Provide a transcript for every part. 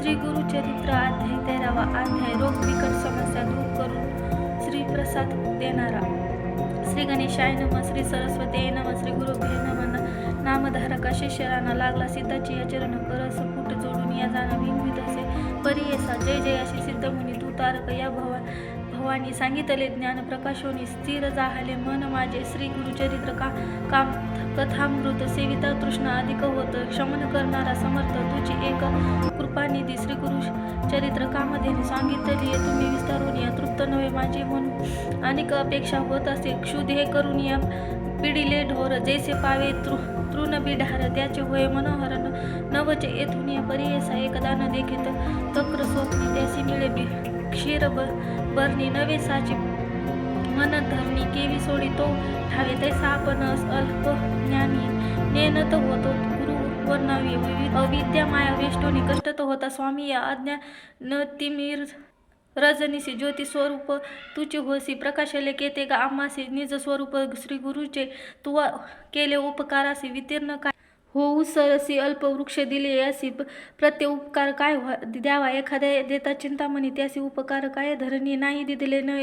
श्री गुरुचरित्र अध्याय तेरावा अध्याय रोग बिकट समस्या दूर करून श्री प्रसाद देणारा. श्री गणेशाय नम श्री सरस्वती नम श्री गुरु नम नामधारका शिष्यराना लागला सिद्धाची या चरण करस फुट जोडून या जाणं विनवित असे. येसा जय जय अशी सिद्धमुनी तू तारक या भवा. भवानी सांगितले ज्ञान प्रकाशोनी स्थिर जाहले मन माझे श्री गुरुचरित्र का काम कथामृत सेविता तृष्ण अधिक होत क्षमन करणारा समर्थ तुझी एक कृपानिधी श्री गुरु चरित्र कामधेने सांगितली तुम्ही विस्तारून या तृप्त नव्हे माझे म्हणून अनेक अपेक्षा होत असे क्षुधे करून या पिढीले ढोर जैसे पावे तृ तृण बिढार त्याचे होय मनोहर नवचे येथून या परियसा एकदा न तक्र स्वप्नी त्यासी मिळे बी क्षीर ब बरणी नवे साची मन धरणी केवी सोडी तो ठावे तैसा आपण अल्प ज्ञानी. नेनत होतो गुरु वर्णावी विविध अविद्या माया वेष्टोनी कष्टत होता स्वामी. या अज्ञा न तिमीर रजनीसी ज्योती स्वरूप तुची होसी. प्रकाशले केते गा आम्हासी निज स्वरूप श्री गुरुचे तुवा केले उपकारासी. वितीर्ण का होऊ सरसी अल्प वृक्ष दिले असी प्रत्ये उपकार काय व्हा द्यावा? एखाद्या देता चिंतामणी त्यासी उपकार काय धरणी नाही दिले न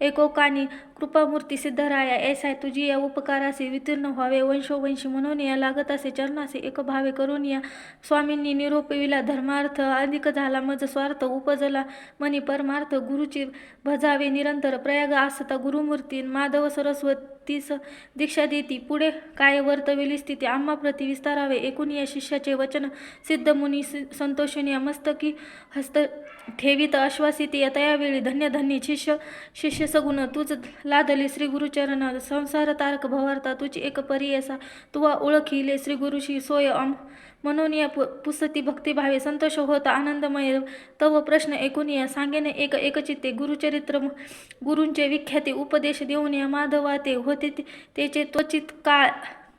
एकोकानी कृपामूर्ती सिद्धराया ऐसाय तुझी या उपकारासे वितीर्ण व्हावे. वंशोवंशी म्हणून या लागत असे चरणासे एक भावे करून या. स्वामींनी निरोपविला धर्मार्थ अधिक झाला मज स्वार्थ उपजला मनी परमार्थ गुरुची भजावे निरंतर प्रयाग आसता. गुरुमूर्ती माधव सरस्वती तीस दीक्षा देती. पुढे काय वर्तविली स्थिती? आम्हा प्रति विस्तारावे. एकूण या शिष्याचे वचन सिद्ध मुनी संतोषिनी मस्तकी हस्त ठेवीत आश्वासित या तयावेळी धन्य धन्य शिष्य शिष्य सगुण तूच लादले श्री गुरुचरण संसार तारक भवार्ता तुझी एक परियसा तुवा ओळखिले श्री गुरुशी सोय अम म्हणून या पु- पुसती भक्तिभावे संतोष होता आनंदमय तव प्रश्न ऐकून या सांगेने एक एकचित्ते गुरुचरित्र गुरूंचे विख्याते उपदेश देऊन या माधवाते होते ते- त्याचे त्वचित काळ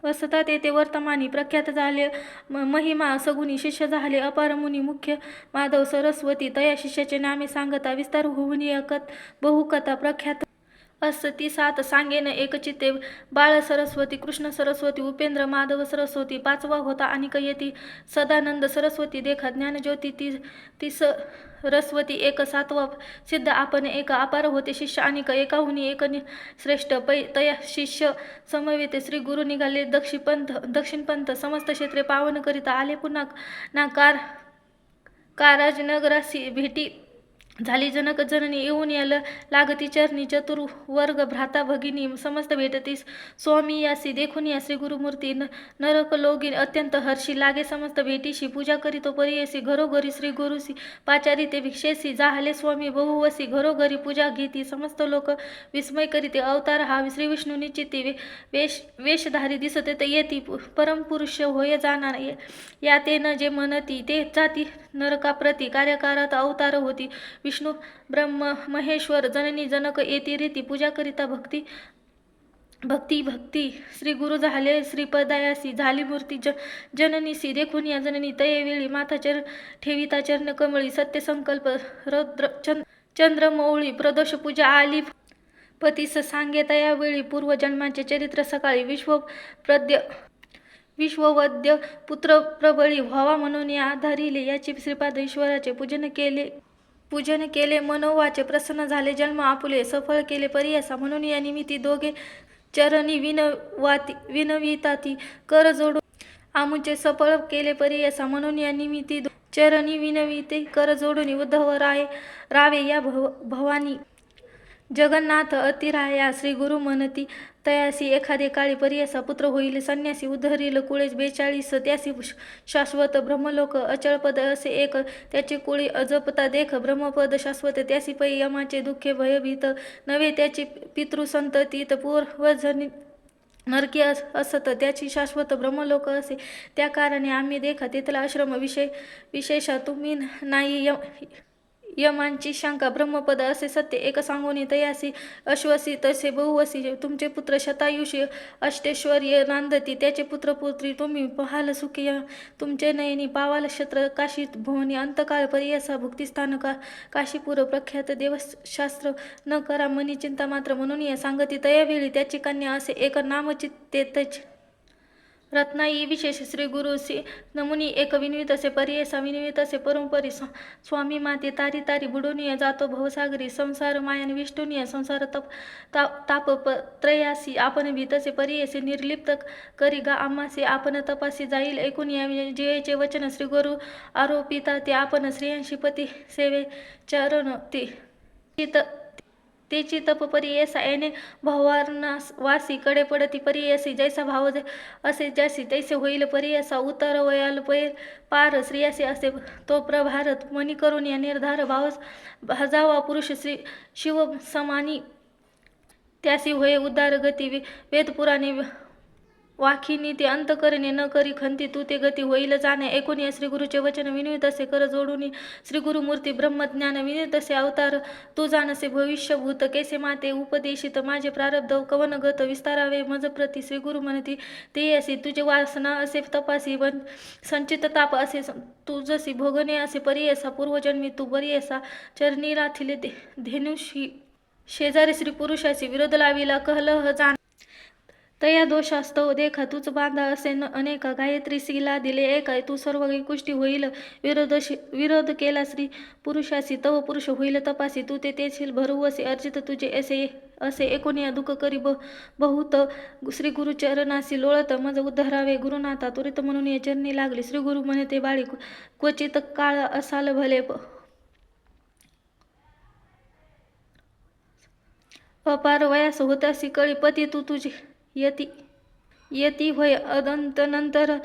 वसता तेथे वर्तमानी प्रख्यात झाले. महिमा सगुनी शिष्य झाले. अपार मुनी मुख्य माधव सरस्वती तया शिष्याचे नामे सांगता विस्तार होऊन एकत बहुकथा प्रख्यात असती सात सांगेन एकचित्ते बाळ सरस्वती कृष्ण सरस्वती उपेंद्र माधव सरस्वती पाचवा होता आणि येती सदानंद सरस्वती देखा ज्ञानज्योती ती ती सरस्वती एक सातवा सिद्ध आपण एक अपार होते शिष्य आणि एकाहुनी एक नि- श्रेष्ठ पै तया शिष्य समवेते श्री गुरु निघाले दक्षिणपंथ दक्षिणपंथ समस्त क्षेत्रे पावन करिता आले पुन्हा ना कार भेटी झाली. जनक जननी येऊन याल लागती. चरणी चतुर्वर्ग भ्राता भगिनी समस्त भेटतीस स्वामी यासी देखून या श्री गुरुमूर्ती न नरक लोगी अत्यंत हर्षी लागे. समस्त भेटीशी पूजा करीतो. परियसी घरोघरी श्री गुरुसी पाचारी ते भिक्षेसी. जाहले स्वामी बहुवसी घरोघरी पूजा घेती. समस्त लोक विस्मय करीते. अवतार हा श्री विष्णू निश्चिती वे वेश वेशधारी दिसते ते येती. परमपुरुष होय जाणार या ते न जे म्हणती ते जाती. नरकाप्रती कार्यकारात अवतार होती. विष्णू ब्रह्म महेश्वर जननी जनक येती रीती पूजा करिता भक्ती भक्ती भक्ती श्री गुरु झाले श्रीपदायासी झाली मूर्ती ज जननीसी देखून या जननी तयेवेळी माता चर ठेविता चरण कमळी सत्यसंकल्प रद्र चंद चंद्रमौळी प्रदोष पूजा आली पतीस सांगेता यावेळी पूर्वजन्माचे चरित्र सकाळी विश्व प्रद्य विश्ववद्य पुत्र प्रबळी व्हावा म्हणून या आधारिले याची श्रीपाद ईश्वराचे पूजन केले. पूजन केले मनोवाचे प्रसन्न झाले जन्म आपुले सफळ केले परियसा म्हणून या निमित्ती दोघे चरणी विनवाती विनविताती कर जोडून आमुचे सफळ केले परियसा म्हणून या निमित्ती चरणी विनविते कर जोडून उद्धव राय रावे या भव भवानी जगन्नाथ अतिराया श्री गुरु म्हणती तयासी एखादे काळी पर्यासा पुत्र होईल संन्यासी उद्धरील कुळेस बेचाळीस त्यासी शाश्वत ब्रह्मलोक अचळपद असे एक त्याचे कुळी अजपता देख ब्रह्मपद शाश्वत त्यासी पै यमाचे दुःखे भयभीत नवे त्याची पितृसंततीत पूर्वजनी नरकी अस असत त्याची शाश्वत ब्रह्मलोक असे त्या कारणे आम्ही देखा तिथला आश्रम विषय विशेष तुम्ही नाही य यमांची शंका ब्रह्मपद असे सत्य एक सांगून तयासी अश्वसी तसे बहुवसी तुमचे पुत्र शतायुषी अष्टेश्वर्य नांदती. त्याचे पुत्रपुत्री तुम्ही पहाल सुखी. तुमचे नयनी पावाल क्षेत्र काशी भुवनी अंतकाळ परियसा भुक्तिस्थान का काशीपूर प्रख्यात देवशास्त्र न करा मनी चिंता मात्र म्हणून या सांगती. तयावेळी त्याची कन्या असे एक नामचित्तेतच रत्नाई विशेष श्री गुरु श्री नमुनी एक विनवितसे परियसा विनवितसे परंपरी स्वामी माते तारी तारी बुडोनिय जातो भवसागरी संसार मायन विष्णुनिय संसार तप ता ताप त्रयासी आपण भीतसे परियसे निर्लिप्त करी गा आम्हासे आपण तपासी जाईल ऐकून या जयचे वचन श्री गुरु आरोपिता ते आपण श्रेयांशी पती सेवे चरण ते चित तेची तप परियसा येणे भावारणास वासी कडे पडती परियसी जैसा भाव असे जैसी तैसे होईल परियसा उतर वयाल पै पार श्रियासी असे तो प्रभारत मनी करून या निर्धार भाव भाजावा पुरुष श्री शिव समानी त्यासी होय उदार गती वे- वेदपुराणे वाखिनी ते अंतकरणे न करी खंती तू ते गती होईल जाणे. ऐकून या श्री गुरुचे वचन विनित असे कर जोडून श्रीगुरुमूर्ती ब्रह्मज्ञान विनित असे अवतार. तू जाणसे भविष्यभूत केसे माते? उपदेशित माझे प्रारब्ध कवन गत विस्तारावे. मज प्रती श्री गुरु म्हणती ते असे तुझे वासना असे तपासी. वन संचित ताप असे तुझसी तू जशी भोगणे असे परियसा पूर्वजन्मी तू बरियसा चरणी राथिले धे- धेनुषी शेजारी श्री पुरुषाशी विरोध लाविला. कहलह जाण तया दोषास्तव देखा तूच बांधा असे न अनेका गायत्री शिला दिले एक आहे तू सर्व गोष्टी होईल. विरोधशी विरोध केला स्त्री पुरुषासी तव पुरुष होईल तपासी. तू ते तेशील असे अर्जित तुझे असे असे एकोणिया दुःख करी ब बहुत. श्री गुरु चरणासी लोळत मज उद्धरावे गुरुनाथा त्वरित म्हणून या चरणी लागले. श्री गुरु म्हणे ते बाळी क्वचित काळ असाल भले प- अपार वयास होतासी कळी पती तू तुझी यती यती होय अदंत नंतर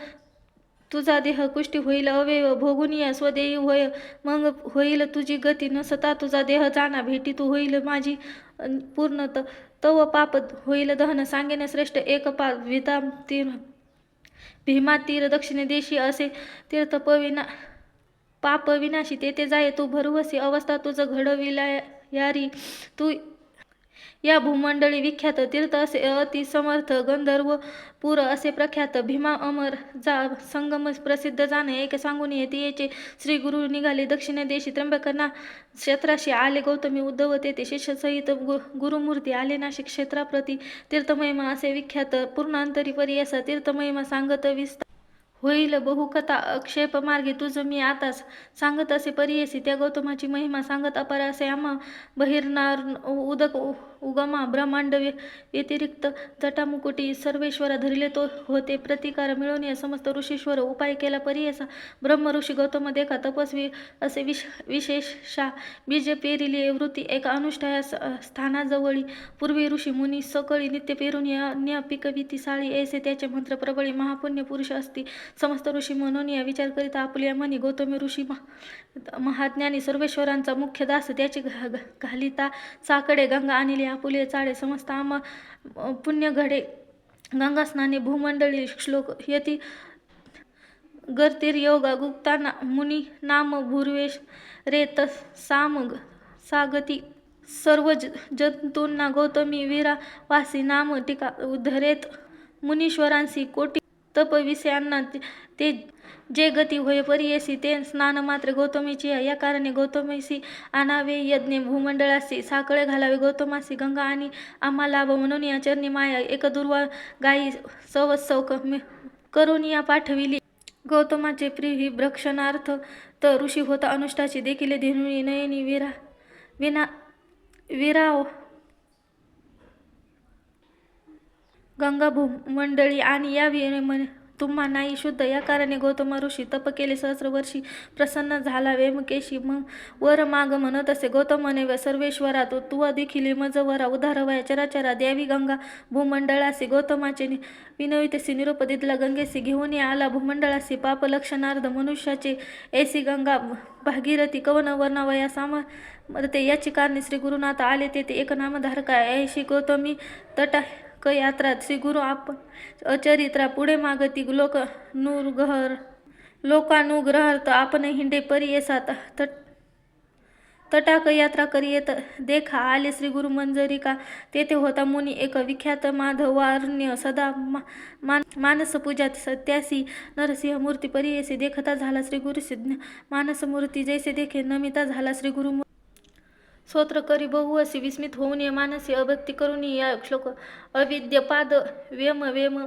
तुझा देह कुष्टी होईल अवयव भोगुनिया स्वदेयी होय. मग होईल तुझी गती नसता तुझा देह जाणा भेटी तू होईल माझी पूर्ण त तव पाप होईल दहन सांगेने श्रेष्ठ एक पा विता तीर भीमा तीर दक्षिणे देशी असे तीर्थ पविना पाप विनाशी तेथे जाय. तू भरवसी अवस्था तुझं घडविला यारी. तू या भूमंडळी विख्यात तीर्थ असे अति समर्थ गंधर्व पुर असे प्रख्यात भीमा अमर जा संगम प्रसिद्ध जाणे. एक सांगून येते येचे श्री गुरु निघाले दक्षिण देशी त्र्यंबकना. क्षेत्राशी आले गौतमी उद्धव तेथे शिष्यसहित गु गुरुमूर्ती आले नाशिक क्षेत्राप्रती. तीर्थमहिमा असे विख्यात पूर्णांतरी परियसा तीर्थमहिमा सांगत विस्तार होईल. बहुकथा अक्षेप मार्गे तुझं मी आता सांगत असे परियसी. त्या गौतमाची महिमा सांगत अपार असे आम्हा बहिरणार उदक उ- उगमा. ब्रह्मांड व्यतिरिक्त जटामुकुटी सर्वेश्वरा धरिले तो होते. प्रतिकार मिळवून या समस्त ऋषीश्वर उपाय केला परियसा. ब्रह्म ऋषी गौतम देखा तपस्वी असे विश विशेषा. बीज पेरिली वृत्ती एका अनुष्ठाया स्थानाजवळी. पूर्वी ऋषी मुनी सकळी नित्य पेरून या अन्य पिकविती साळी ऐसे त्याचे मंत्र प्रबळी महापुण्य पुरुष असती. समस्त ऋषी म्हणून या विचार करीत आपल्या मनी गौतमी ऋषी महाज्ञानी सर्वेश्वरांचा मुख्य दास त्याची घा- घालिता साकडे गंगा आणली आपुले चाळे समस्त आम पुण्य घडे गंगा स्नाने भूमंडळी श्लोक यती गर्तिर योगा गुप्ताना मुनी नाम भूर्वेश रेत साम सागती सर्व ज- जंतूंना गौतमी वीरा वासी नाम टीका उद्धरेत मुनीश्वरांसी कोटी तप ते- जे गती होय परियसी ते स्नान मात्र गौतमीची या कारणे गौतमीसी आणावे यज्ञ भूमंडळासी साकळे घालावे. गौतमासी गंगा आणि आम्हा लाभ म्हणून या चरणी माया एक दुर्वा गायी सवत्सव करून या पाठविली. गौतमाचे प्रिवी भ्रक्षणार्थ तर ऋषी होता. अनुष्ठाची देखील धेनुनी नयनी विरा विना विराव गंगाभू मंडळी आणि या विरमण तुम्हा नाही शुद्ध. या कारणे गौतम ऋषी तप केले. सहस्रवर्षी प्रसन्न झाला. वेमकेशी मग वर माग म्हणत असे. गौतम म्हणे सर्वेश्वरा तो तुवा देखील मजवरा उदारवया चराचरा. द्यावी गंगा भूमंडळासी गौतमाचे नि- विनवितसी निरोप दिदला गंगेसी घेऊन आला. भूमंडळासी पाप लक्षणार्ध मनुष्याचे ऐसी गंगा भागीरथी कवन वर्णावया साम मदते याची कारणे श्री गुरुनाथ आले. तेथे एक नामधारका ऐशी गौतमी तटा क श्रीगुरु आपण अचरित्रा पुढे मागती लोक नुरगहर लोकानुग्रहार्थ आपण हिंडे परी येसात तट तटाक यात्रा करी येत देखा आले श्री गुरु मंजरिका तेथे होता मुनी एक विख्यात माधवारण्य सदा मा- मान मानसपूजा सत्यासी नरसिंह मूर्ती परी येसे देखता झाला श्री गुरु सिद्ध मानसमूर्ती जैसे देखे नमिता झाला श्री गुरु स्तोत्र करी बहुअसी विस्मित होऊन ये मानसी अभक्ती करून या. श्लोक अविद्यपाद व्यम वेम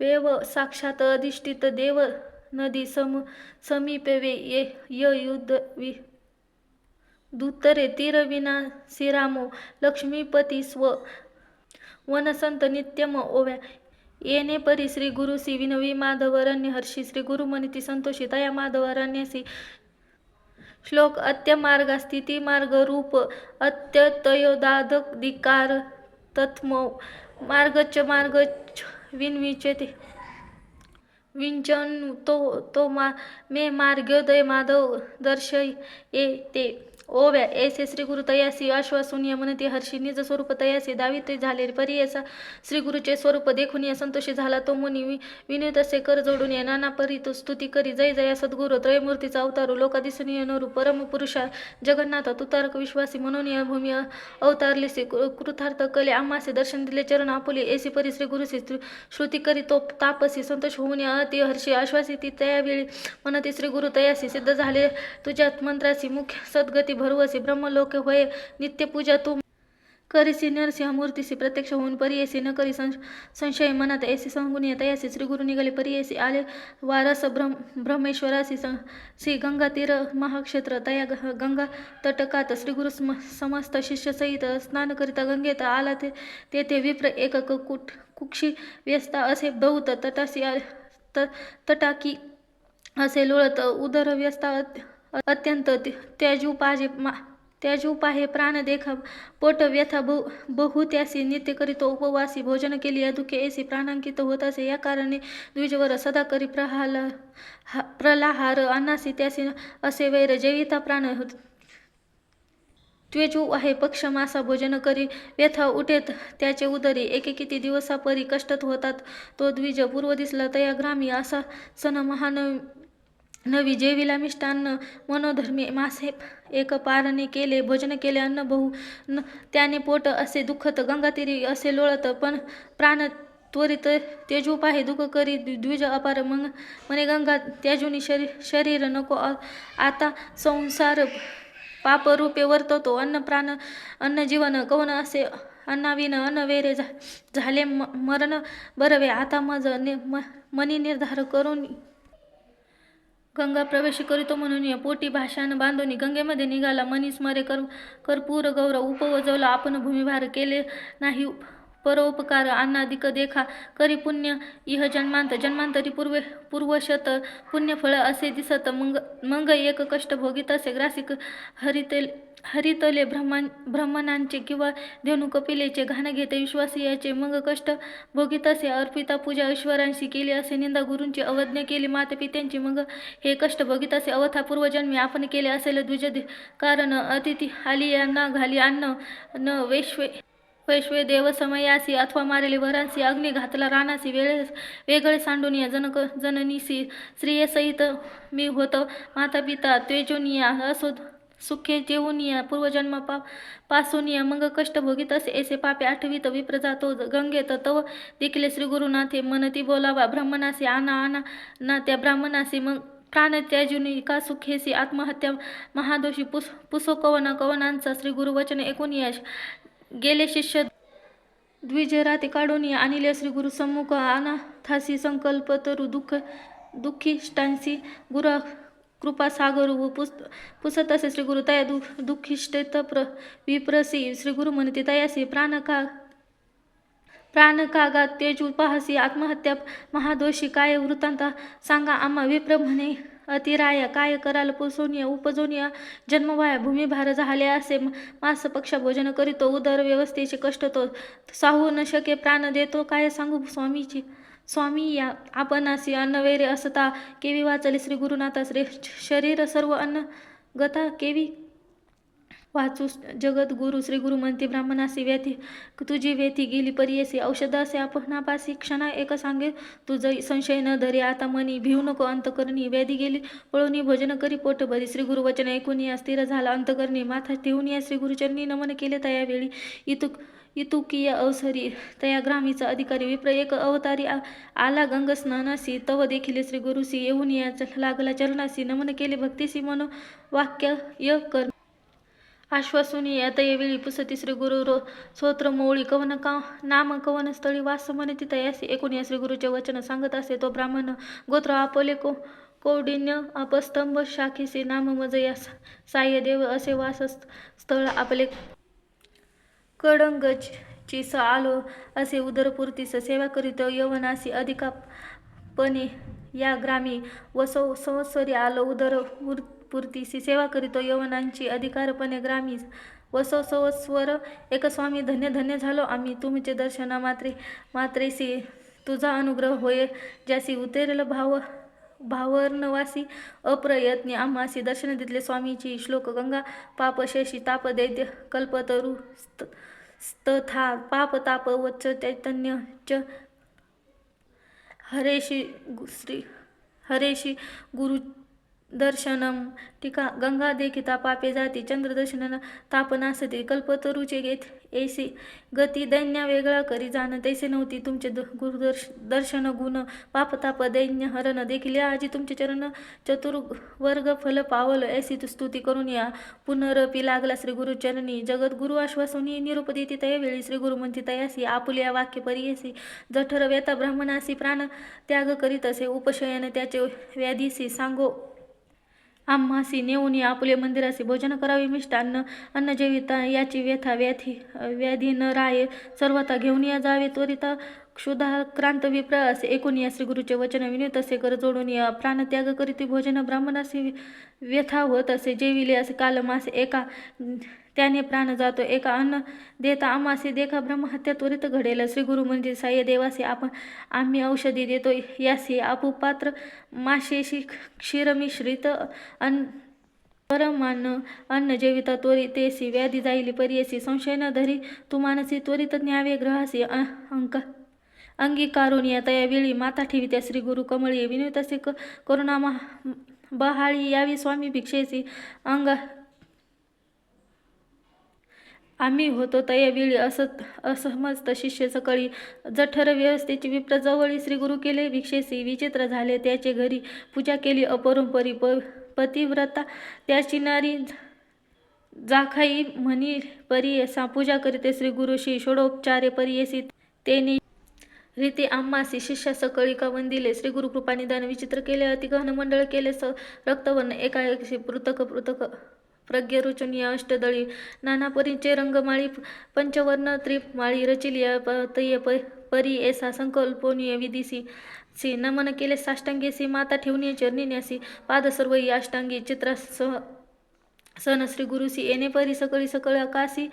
वेव साक्षात अधिष्ठित देव नदी सम समीपे वे. ये य युद्ध वि दुत्तरे तीरविना श्रीरामो लक्ष्मीपती स्व वनसंत नित्यम ओव्या. येणे परी श्री गुरु सी विनवी माधवरण्य हर्षी श्री गुरुमनिती संतोषी तया माधवरण्यसी श्लोक अत्यमार्ग स्थिती मार्ग रूप अत्यतयोदाधिकार तत्म. मार्गच मार्ग विनविचे ते विंचन तो तो मा मे मार्गोदय माधव दर्शय ये ते. ओव्या ऐसे श्री गुरु तयासी आश्वासून यमनती हर्षी निज स्वरूप तयासी दावित झाले परियसा. श्री गुरुचे स्वरूप देखून या संतोषी झाला तो मुनी वि तसे कर जोडून या नाना परी तो स्तुती करी. जय जया सद्गुरु त्रयमूर्तीचा अवतारू लोकादिसनीय नरू परम पुरुषा. जगन्नाथ तुतारक विश्वासी म्हणून या भूमी अवतारलीसी कृतार्थ कले आम्हासे दर्शन दिले चरण आपुले. ऐसी परी श्री गुरुसी श्रुती करी तो तापसी संतोष होऊन या अति हर्षी आश्वासी ती त्यावेळी. म्हणती श्री गुरु तयासी सिद्ध झाले. तुझ्यात मंत्रासी मुख्य सद्गती भरवसी ब्रह्मलोके होय नित्यपूजा तू करीसी नरसिंह मूर्तीसी प्रत्यक्ष होऊन परियसी न करी संशय मनात ऐसी संगुनी तयासी श्री गुरु निघाले परियसी आले वारस ब्रह्म ब्रह्मेश्वरासी श्री गंगा तीर महाक्षेत्र तया गंगा तटकात श्री गुरु समस्त शिष्य सहित स्नान करिता गंगेत आला ते तेथे विप्र एक कुट कुक्षी व्यस्ता असे बहुत तटासी आ- त तटाकी असे लोळत उदर व्यस्ता अत्यंत त्याजूपाजे त्याजू पाजे मा त्याजू पाहे प्राण देखा पोट व्यथा बहु बहुत्यासी नित्य करीतो उपवासी भोजन केली दुखे ऐसी प्राणांकित होत असे. या कारणे द्विजवर सदा करी प्रहाल प्रलाहार अन्नासी त्यासी असे वैर जेविता प्राण होत. त्वेजू आहे पक्ष मासा भोजन करी व्यथा उठेत त्याचे उदरी. एके किती दिवसापरी कष्टत होतात तो द्विज पूर्व दिसला तया ग्रामी असा सण महान नवी जेविला मिष्टान्न मनोधर्मी मासे एक पारणे केले भोजन केले अन्न बहु न त्याने पोट असे दुखत गंगातीरी असे लोळत पण प्राण त्वरित तेजू पाहे दुःख करी द्विज अपार मग म्हणे गंगा त्याजूनी शरी शरीर नको आता संसार पापरूपे वर्तवतो अन्न प्राण अन्न जीवन कवन असे अन्नाविन अन्नवेरे झा झाले म मरण बरवे आता मज नि म मनी निर्धार करून गंगा प्रवेश करीतो म्हणून या पोटी भाषान बांधोनी गंगेमध्ये निघाला. मनी स्मरे कर कर्पूर गौरव उपवजवला. आपण भूमिभार केले नाही. परोपकार अन्नादिक देखा. करी पुण्य इह जन्मांत. जन्मांतरी पूर्वे पूर्वशत पुण्यफळ असे दिसत. मंग मंग एक कष्ट भोगीत असे. ग्रासिक हरिते हरितले भ्रमण भ्रमणांचे किंवा धेनुकपिलेचे घाण घेते विश्वासियाचे मग कष्ट भोगीत असे अर्पिता पूजा ईश्वरांशी केली असे निंदा गुरूंची अवज्ञा केली मातापित्यांची मग हे कष्ट भोगीत असे अवथा पूर्वजन्मी आपण केले असेल द्विज कारण अतिथी आली यांना घाली अन्न न वैश्वे वैश्वे देव समयासी अथवा मारेले वरांसी अग्नी घातला रानासी वेळे वेगळे सांडून या जनक जननीसी स्त्रियेसहित मी होतो माता पिता तेजोनिया असो सुखे जेवूनिया पूर्वजन्म पा पासूनिया मग कष्ट भोगीत असे ऐसे पापे आठवीत विप्र जातो गंगेत तव देखील श्री गुरुनाथे मनती बोलावा ब्राह्मणासी आना आना ना त्या ब्राह्मणासी मग प्राण त्याजुनी का सुखेसी आत्महत्या महादोषी पुस पुसो कवन कवनांचा श्री गुरुवचन ऐकून यश गेले शिष्य द्विजराते काढून या आणले श्री गुरु सम्मुख अनाथासी संकल्प तरु दुःख दुःखिष्टांसी गुरु कृपा सागर व पुस पुसत असे श्री गुरु तया दु दुःखिष्टेत तप्र विप्रसी. श्री गुरु म्हणते तयासी प्राणका का तेज उपहासी आत्महत्या महादोषी काय वृत्तांत सांगा आम्हा विप्र म्हणे. अतिराया काय कराल पुसोनिया उपजोनिया जन्मवाया भूमिभार झाले असे. मास पक्षा भोजन करीतो उदर व्यवस्थेचे कष्ट तो साहू न शके प्राण देतो. काय सांगू स्वामीची स्वामी या आपण अन्न वैरे असता. केवी वाचले श्री गुरुनाथा श्री शरीर सर्व अन्न गता. केवी वाचू जगत गुरु श्री गुरु म्हणते ब्राह्मणासी व्यथी. तुझी व्यथी गेली परियसी औषध असे आपणापासी क्षणा एक सांगे. तुझ संशय न धरे. आता मनी भिऊ नको अंतकरणी. व्याधी गेली पळून भोजन करी पोट भरी श्री गुरु वचन ऐकून या स्थिर झाला अंतकरणी. माथा ठेवून या श्री गुरुचरणी नमन केले तयावेळी. इतुक इतुकीय अवसरी. तया ग्रामीचा अधिकारी विप्र एक अवतारी आला गंगस्नानासी तव देखील श्री गुरुसी येऊन या लागला चरणासी. नमन केले भक्तीसी मनो वाक्य य कर आश्वासुनी यातये पुसती श्री गुरु रो स्तोत्र मोळी. कवन का नाम कवन स्थळी वास म्हणे तिथे असे एकूण या श्री गुरुचे वचन सांगत असे. तो ब्राह्मण गोत्र आपले को कौडिन्य अपस्तंभ शाखीसी. नाम मज या साह्य देव असे वास स्थळ आपले कडंगची स आलो असे उदरपूर्तीस सेवा करीत यवनासी अधिकापणे या ग्रामी वसव संवत्सरी आलो उदर पूर्तीसी सेवा करीतो यवनांची अधिकारपणे ग्रामी वसव संवत्सर एक स्वामी धन्य धन्य झालो. आम्ही तुमचे दर्शना मात्रे मात्रेसी तुझा अनुग्रह होय ज्यासी उतेरल भाव भावर्णवासी अप्रयत्नी आम्हासी दर्शन दिले स्वामीची श्लोक गंगा पाप शेषी ताप दैत्य कल्पतरू स्तथा पाप ताप वच्च चैतन्य च हरेशी श्री हरेशी गुरु दर्शनम टीका गंगा देखिता पापे जाती चंद्रदर्शन तापनासते कल्पतरुचे घेत ऐसी गती दैन्या वेगळा करी जाण तैसे नव्हती तुमचे द गुरुदर्श दर्शन गुण. पापताप दैन्य हरण देखील या आजी तुमचे चरण चतुर्वर्ग फल पावल. ऐसी स्तुती करून या. पुनरपी लागला श्री गुरुचरणी जगत गुरु आश्वासनी निरुपदी देती तयावेळी. श्री गुरु म्हणती तयासी आपुल्या वाक्य परियसी जठर व्यता ब्राह्मणासी प्राण त्याग करीत असे. उपशयन त्याचे व्याधीसी. सांगो आम्हासी नेऊन आपुले मंदिरासी भोजन करावे मिष्टान्न अन्न जेविता याची व्यथा व्याधी व्याधी न राय सर्वता घेऊन या जावे त्वरिता क्षुधाक्रांत विप्र असे एकूण या श्रीगुरूचे वचन विनित असे कर जोडून या प्राणत्याग करीती भोजन ब्राह्मणासी व्यथा होत असे जेविले असे कालमासे एका त्याने प्राण जातो. एका अन्न देता आमासे देखा ब्रह्महत्या त्वरित घडेल. श्री गुरु म्हणजे साह्य देवासी आपण आम्ही औषधी देतो. यासी आपुपात्र माशेशी क्षीरमिश्रित अन्न परमान अन्न जेविता त्वरित तेसी व्याधी जाईल परियसी. संशय न धरी तुमानसी त्वरित न्यावे ग्रहासी. अंक अंगीकारून या तया वेळी माता ठेवी त्या श्री गुरु कमळी. विनवितसे क करुणा बहाळी यावी स्वामी भिक्षेसी. अंग आम्ही होतो तयावेळी असत असमस्त शिष्य सकळी जठर व्यवस्थेची विप्र जवळी श्रीगुरु केले भिक्षेसी विचित्र झाले. त्याचे घरी पूजा केली अपरंपरी प पतिव्रता. त्याची नारी जाखाई म्हणी परियसा पूजा करीते श्री गुरुशी षोडोपचारे परियसी तेने रीती आम्हासी शिष्या सकळी का वंदिले श्री गुरु कृपानिदान विचित्र केले अतिगहन मंडळ केले स रक्तवर्ण एकाएकशी पृथक पृथक प्रज्ञरुचनीय अष्टदळी नानापरीचे रंगमाळी पंचवर्ण त्रिमाळी रचिलिया प परी ऐसा संकल्पोनीय विधीसी सी नमन केले साष्टांगेसी माता ठेवणी चरणीन्यासी पाद सर्वई अष्टांगी चित्रास सन श्री गुरुसी येणे परी सकळी सकळ कासी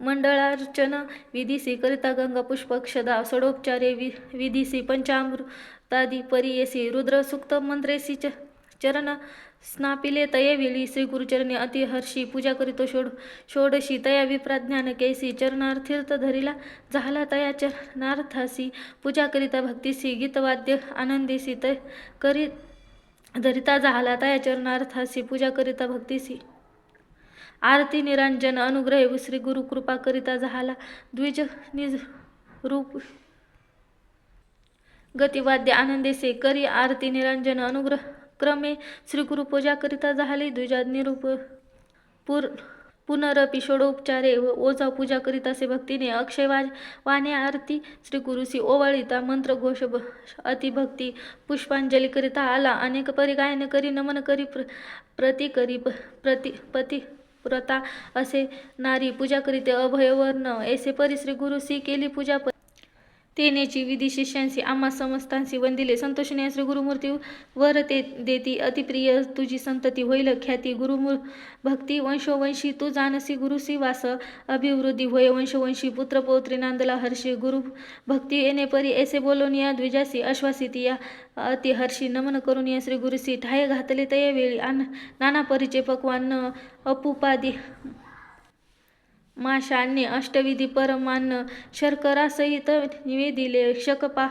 मंडळार्चन विधीसी करिता गंगा पुष्पक्षदा षडोपचारे वि विधीसी पंचामृतादी परियेसी रुद्र सुक्त मंत्रेसी चरण स्नापिले तयविली श्रीगुरुचरणी अतिहर्षी पूजा करीतो षोड षोडशी तया विप्राज्ञान कैसी चरणार्थीर्थ धरिला झाला तया चरणार्थासी पूजा करिता भक्तीसी गीतवाद्य आनंदीसी तय करी धरिता झाला तया चरणार्थासी पूजा करिता भक्तीसी. आरती निरांजन अनुग्रह श्री गुरु कृपा करिता झाला द्विज निज रूप. गतिवाद्य आनंदेसे करी आरती निरंजन अनुग्रह क्रमे श्रीगुरु पूजा झाली. द्विजा निरूप पुर पुनरपी षोडोपचारे ओझा पूजा करीतासे भक्तीने अक्षय वाणे आरती श्री गुरुसी ओवाळीता मंत्र घोष अतिभक्ती पुष्पांजली करिता आला. अनेक परिगायन करी नमन करी प्र प्रति करी प्रति पती प्रता असे नारी पूजा करीते अभयवर्ण. ऐसे परी श्री गुरुसी केली पूजा तेनेची विधी शिष्यांशी आम्हा समस्तांशी वंदिले. संतोषने श्री गुरुमूर्ती वर ते देती अतिप्रिय तुझी संतती होईल ख्याती गुरुमूर भक्ती वंशोवंशी तू जानसी गुरुसी वास अभिवृद्धी होय वंशवंशी पुत्र पौत्री नांदला हर्षी गुरु भक्ती. येणे परी ऐसे बोलून या द्विजासी अश्वासिती या अति हर्षी नमन करून या श्री गुरुसी ठाये घातले तये वेळी. आन नाना परीचे पक्वान अपुपादी माशांनी अष्टविधी परमान्न शर्करासहित निवेदिले शकपा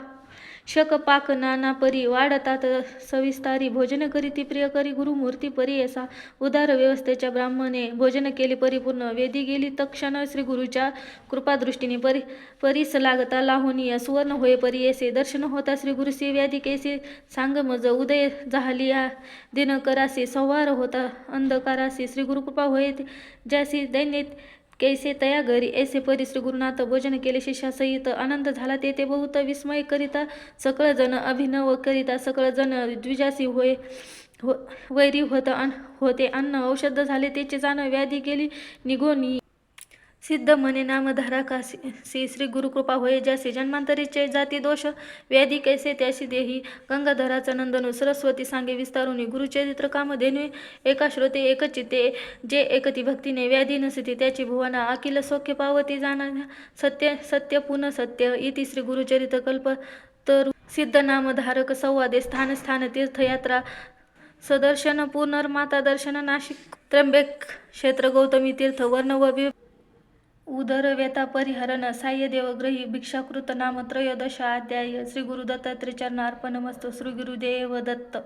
शकपाक नाना परी वाढतात. सविस्तारी भोजन करीती प्रियकरी गुरुमूर्ती परी असा उदार व्यवस्थेच्या ब्राह्मणे भोजन केले परिपूर्ण. वेदी गेली तक्षण श्री गुरुच्या कृपादृष्टीने परी परीस लागता लाहुनीय सुवर्ण होय परी येसे दर्शन होता श्री गुरुसी व्याधी केसे सांग मज उदय झाली आ दिन संवार होता. अंधकारासी श्री गुरुकृपा होय ज्यासी दैन्य कैसे तया घरी ऐसे परी गुरुनाथ भोजन केले शिष्यासहित आनंद झाला. तेथे बहुत विस्मय करिता सकळजण अभिनव करिता सकळजण द्विजासी होय हो वैरी होत अन होते. अन्न औषध झाले त्याचे जाण व्याधी गेली निघोनी सिद्ध म्हणे नामधारा कासी सी श्री गुरुकृपा होय ज्यासी जन्मांतरीचे जाती दोष व्याधी कैसे त्याशी देही गंगाधराचा नंदनू सरस्वती सांगे विस्तारुनी गुरुचरित्र कामधेनु एका श्रोते एकचिते जे एकती भक्तीने व्याधी नसती त्याची भुवना अखिल सौख्य पावती जाणा सत्य सत्य पुन सत्य इति श्री गुरुचरित्र कल्प तर सिद्ध नामधारक संवादे स्थान स्थान तीर्थयात्रा सदर्शन पुनर्माता दर्शन नाशिक त्र्यंबक क्षेत्र गौतमी तीर्थ वर्ण व उदरवेता परिहरण साह्य देवग्रही भिक्षाकृत नाम त्रयोदशाध्याय श्री गुरु दत्तात्रय श्री गुरुदेव दत्त